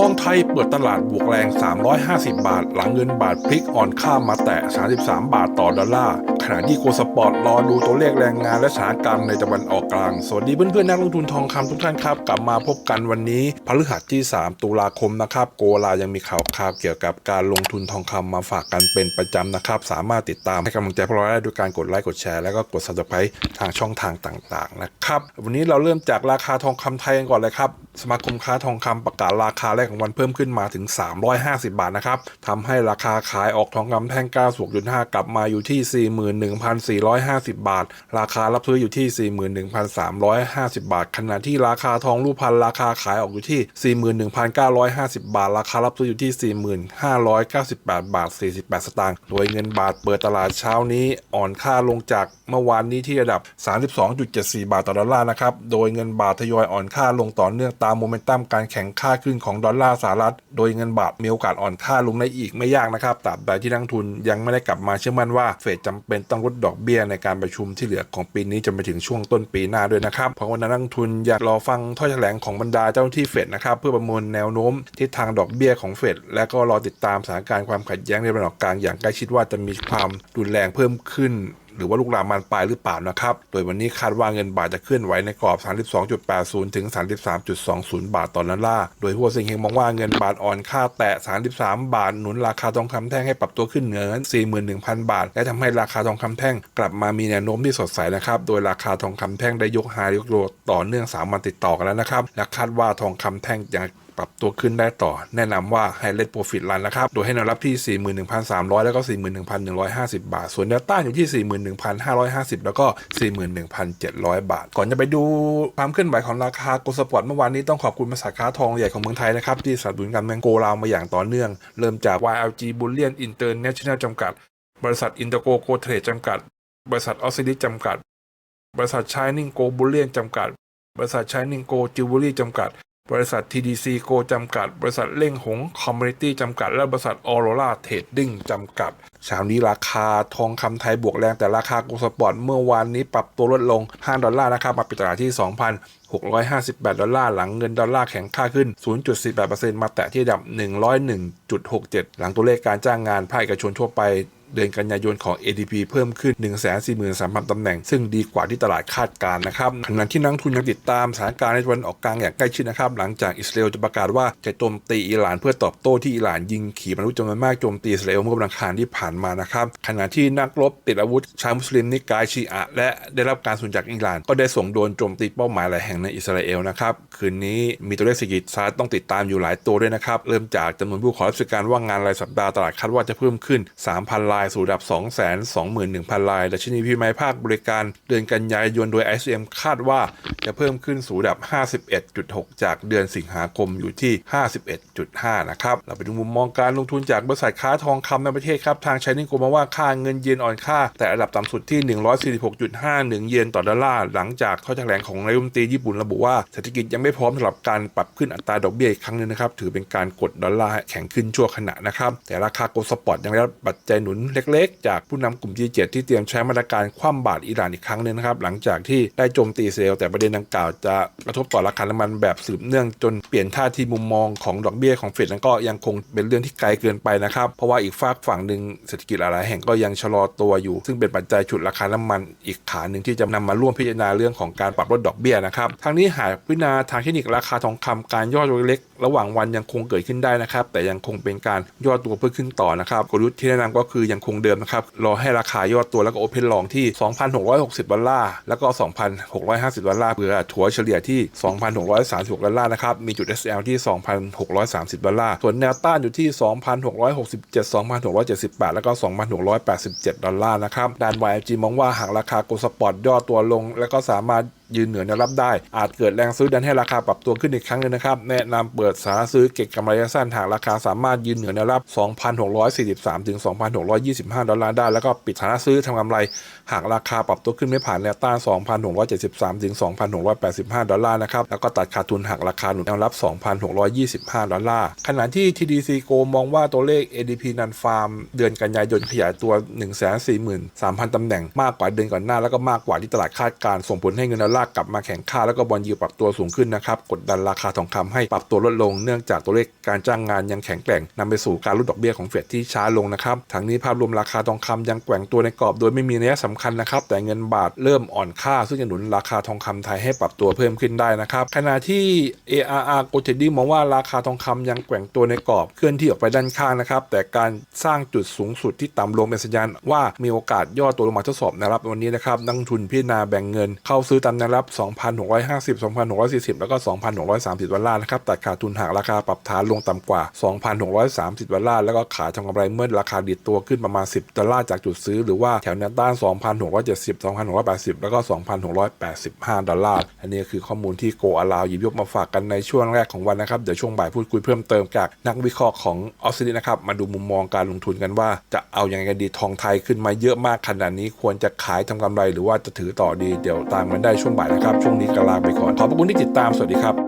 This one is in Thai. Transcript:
ทองไทยเปิดตลาดบวกแรง 350 บาท หลังเงินบาทพลิกอ่อนค่ามาแตะ 33 บาทต่อดอลลาร์ ขณะที่โกลสปอร์ตรอดูตัวเลขแรงงานและสถานการณ์ในตะวันออกกลาง สวัสดีเพื่อนๆนักลงทุนทองคำทุกท่านครับ กลับมาพบกันวันนี้พฤหัสที่ 3 ตุลาคมนะครับ โกลายังมีข่าวข่าวเกี่ยวกับการลงทุนทองคำมาฝากกันเป็นประจำนะครับ สามารถติดตามให้กำลังใจพวกเราได้ด้วยการกดไลค์กดแชร์แล้วก็กด subscribe ทางช่องทางต่างๆนะครับวันนี้เราเริ่มจากราคาทองคำไทยกันก่อนเลยครับสมาคมค้าทองคำประกาศราคาแรกของวันเพิ่มขึ้นมาถึง 350 บาทนะครับทำให้ราคาขายออกทองคำแท่ง 96.5 กลับมาอยู่ที่ 41,450 บาท ราคารับซื้ออยู่ที่ 41,350 บาท ขณะที่ราคาทองรูปพันราคาขายออกอยู่ที่ 41,950 บาท ราคารับซื้ออยู่ที่ 4598 บาท 48 สตางค์ โดยเงินบาทเปิดตลาดเช้านี้อ่อนค่าลงจากเมื่อวานนี้ที่ระดับ 32.74 บาทต่อดอลลาร์นะครับ โดยเงินบาททยอยอ่อนค่าลงต่อเนื่องตามโมเมนตัมการแข่งค่าขึ้นของดอลลาร์สหรัฐ โดยเงินบาทมีโอกาสอ่อนค่าลงได้อีกไม่ยากนะครับตราบใดที่นักลงทุนยังไม่ได้กลับมาเชื่อมั่นว่าเฟดจำเป็นต้องลดดอกเบี้ยในการประชุมที่เหลือของปีนี้จนไปถึงช่วงต้นปีหน้าด้วยนะครับเพราะวันนั้นนักทุนอยากรอฟังถ้อยแถลงของบรรดาเจ้าหน้าที่เฟดนะครับเพื่อประเมินแนวโน้มทิศทางดอกเบี้ยของเฟดและก็รอติดตามสถานการณ์ความขัดแย้งในตะวันออกกลางอย่างใกล้ชิดว่าจะมีความรุนแรงเพิ่มขึ้น หรือว่าลูกลามบานปลายหรือเปล่านะครับ โดยวันนี้คาดว่าเงินบาทจะเคลื่อนไหวในกรอบ 32.80 ถึง 33.20 บาทต่อดอลลาร์โดยหัวเซิงเฮงมองว่าเงินบาทอ่อนค่าแตะ 33 บาท หนุนราคาทองคำแท่งให้ปรับตัวขึ้นเหนือ 41,000 บาท และทำให้ราคาทองคำแท่งกลับมามีแนวโน้มที่สดใสนะครับ โดยราคาทองคำแท่งได้ยกไฮยกโลต่อเนื่อง 3 วันติดต่อกันแล้วนะครับ และคาดว่าทองคำแท่งจะปรับตัวขึ้นได้ต่อ แนะนำว่าให้เล่นโปรฟิตรันนะครับ โดยให้แนวรับที่ 41,300 แล้วก็ 41,150 บาท ส่วนแนวต้านอยู่ที่ 41,550 แล้วก็ 41,700 บาท ก่อนจะไปดูความเคลื่อนไหวของราคาโกลสปอร์ตเมื่อวานนี้ต้องขอบคุณบริษัทค้าทองใหญ่ของเมืองไทยนะครับที่สนับสนุนการเมืองโกลาวมาอย่างต่อเนื่อง เริ่มจาก YLG Bullion International จำกัด บริษัทอินเตอร์โกโกเทรดจำกัด บริษัทออสซิลิจำกัด บริษัทชายนิ่งโกบูเลียนจำกัด บริษัทชายนิ่งโกจิวเวลรี่จำกัด บริษัท TDC โกจำกัด บริษัทเล่งหงคอมมูนิตี้จำกัด และบริษัทออโรราเทรดดิ้งจำกัดเช้านี้ราคาทองคำไทยบวกแรงแต่ราคาโกลสปอร์ตเมื่อวานนี้ปรับตัวลดลง 5 ดอลลาร์นะครับมาปิดตลาดที่ 2,658 ดอลลาร์ หลังเงินดอลลาร์แข็งค่าขึ้น 0.48%มาแตะที่ระดับ 101.67 หลังตัวเลขการจ้างงานภาคเอกชนทั่วไป เดือนกันยายนของ ADP เพิ่มขึ้น 143,000ตำแหน่ง ซึ่งดีกว่าที่ตลาดคาดการณ์นะครับขณะที่นักทุนยังติดตามสถานการณ์ในวันออกกลางอย่างใกล้ชิดนะครับ หลังจากอิสราเอลจะประกาศว่าจะโจมตีอิหร่านเพื่อตอบโต้ที่อิหร่านยิงขีปนาวุธจำนวนมากโจมตีอิสราเอลเมื่อวันอังคารที่ผ่านมานะครับขณะที่นักรบติดอาวุธชาวมุสลิมนิกายชีอะและได้รับการสนับสนุนจากอิหร่าน ก็ได้ส่งโดนโจมตีเป้าหมายหลายแห่งในอิสราเอลนะครับคืนนี้มีตัวเลขเศรษฐกิจสหรัฐต้องติดตามอยู่หลายตัวด้วยนะครับเริ่มจากจำนวนผู้ขอรับราชการว่างงานรายสัปดาห์ตลาดคาดว่าจะเพิ่มขึ้น 3,000รายสู่ระดับ 2 2 1 0 0 0 รายและชนีพิมพ์ภาคบริการเดือนกันยายนโดย ICM คาดว่าจะเพิ่มขึ้นสู่ระดับ 51.6 จากเดือนสิงหาคมอยู่ที่ 51.5 นะครับ เราไปดูมุมมองการลงทุนจากบริษัทค้าทองคำในประเทศครับ ทางชนิงโกมาว่าค่าเงินเยนอ่อนค่า แต่ระดับต่ำสุดที่ 146.51 เยนต่อดอลลาร์ หลังจากข้อแถลงของนายกรัฐมนตรีญี่ปุ่นระบุว่าเศรษฐกิจยังไม่พร้อมสำหรับการปรับขึ้นอัตราดอกเบี้ยอีกครั้งหนึงนะครับถือเป็นการกดดอลลาร์แข็งขึ้นชั่วขณะนะครับแต่ราคาโกลสปอตยังได้รับปัจจัยหนุนเล็กๆ จากผู้นำกลุ่ม G7 ที่เตรียมใช้มาตรการคว่ำบาตรอิหร่านอีกครั้งหนึงนะครับ หลังจากที่ได้โจมตีเอลแต่ประเด็นดังกล่าวจะกระทบต่อราคาน้ำมันแบบสืบเนื่องจนเปลี่ยนท่าทีมุมมองของดอกเบี้ยของเฟดนั้นก็ยังคงเป็นเรื่องที่ไกลเกินไปนะครับ เพราะว่าอีกฝากฝั่งหนึ่งเศรษฐกิจหลายแห่งก็ยังชะลอตัวอยู่ ซึ่งเป็นปัจจัยฉุดราคาน้ำมันอีกขาหนึ่งที่จะนำมาร่วมพิจารณาเรื่องของการปรับลดดอกเบี้ยนะครับทางนี้หากพิจารณาทางเทคนิคราคาทองคำการย่อตัวเล็ก ระหว่างวันยังคงเกิดขึ้นได้นะครับแต่ยังคงเป็นการย่อตัวเพื่อขึ้นต่อนะครับกลยุทธ์ที่แนะนำก็คือยังคงเดิมนะครับ รอให้ราคาย่อตัวแล้วก็โอเพนลองที่ 2,660 ดอลลาร์ แล้วก็ 2,650 ดอลลาร์เพื่อถัวเฉลี่ยที่ 2,636 ดอลลาร์นะครับ มีจุด SL ที่ 2,630 ดอลลาร์ ส่วนแนวต้านอยู่ที่ 2,667 2,678 แล้วก็ 2,687 ดอลลาร์นะครับด้าน YG มองว่าหากราคาโกลสปอร์ตย่อตัวลง แล้วก็สามารถยืนเหนือแนวรับได้ อาจเกิดแรงซื้อดันให้ราคาปรับตัวขึ้นอีกครั้งหนึงนะครับ แนะนำเปิดสาระซื้อเก็งกำไรระยะสั้นหากราคาสามารถยืนเหนือแนวรับ 2,643 ถึง 2,625 ดอลลาร์ได้ แล้วก็ปิดสาระซื้อทำกำไร หากราคาปรับตัวขึ้นไม่ผ่านแนวต้าน 2,673 ถึง 2,685 ดอลลาร์นะครับ แล้วก็ตัดขาดทุนหากราคาหนุนแนวรับ 2,625 ดอลลาร์ ขณะที่ TDC Go มองว่าตัวเลข ADP นันฟาร์มเดือนกันยายนขยายตัว 143,000ตำแหน่งมากกว่าเดือนก่อนหน้าแล้วก็มากกว่าที่ตลาดคาดการณ์ส่งผลให้เงินดอลลาร์กลับมาแข็งค่าแล้วก็บอลยูปรับตัวสูงขึ้นนะครับ กดดันราคาทองคำให้ปรับตัวลดลง เนื่องจากตัวเลขการจ้างงานยังแข็งแกร่งนำไปสู่การลดดอกเบี้ยของเฟดที่ช้าลงนะครับทั้งนี้ภาพรวมราคาทองคำยังแกว่งตัวในกรอบ โดยไม่มีนัยสำคัญนะครับ แต่เงินบาทเริ่มอ่อนค่า ซึ่งจะหนุนราคาทองคำไทยให้ปรับตัวเพิ่มขึ้นได้นะครับขณะที่ ARR g o t e d y มองว่าราคาทองคำยังแกว่งตัวในกรอบเคลื่อนที่ออกไปด้านข้างนะครับแต่การสร้างจุดสูงสุดที่ต่ำลงเป็นสัญญาณว่ามีโอกาสย่อตัวลงมาทดสอบแนวรับวันนี้นะครับนักทุนพิจารณาแบ่งเงินเข้าซื้อตามแนวรับ 2,650 2,640 แล้วก็ 2,630 ดอลลาร์นะครับ ตัดขาดทุนหากราคาปรับฐานลงต่ำกว่า 2,630 ดอลลาร์ แล้วก็ขายทำกำไรเมื่อราคาดิดตัวขึ้นประมาณ 10 ดอลลาร์จากจุดซื้อ หรือว่าแถวแนวต้าน 2,670 2,680 แล้วก็ 2,685 ดอลลาร์ อันนี้คือข้อมูลที่โกอาลาวหยิบยกมาฝากกันในช่วงแรกของวันนะครับ เดี๋ยวช่วงบ่ายพูดคุยเพิ่มเติมจากนักวิเคราะห์ของออสเตรเลียนะครับ มาดูมุมมองการลงทุนกันว่า จะเอาอย่างไรกันดี ทองไทยขึ้นมาเยอะมากขนาดนี้ ควรจะขายทำกำไรหรือว่าจะถือต่อดี เดี๋ยวตามกันได้ช่วงบ่ายนะครับ ช่วงนี้กลาไปก่อน ขอบพระคุณที่ติดตาม สวัสดีครับ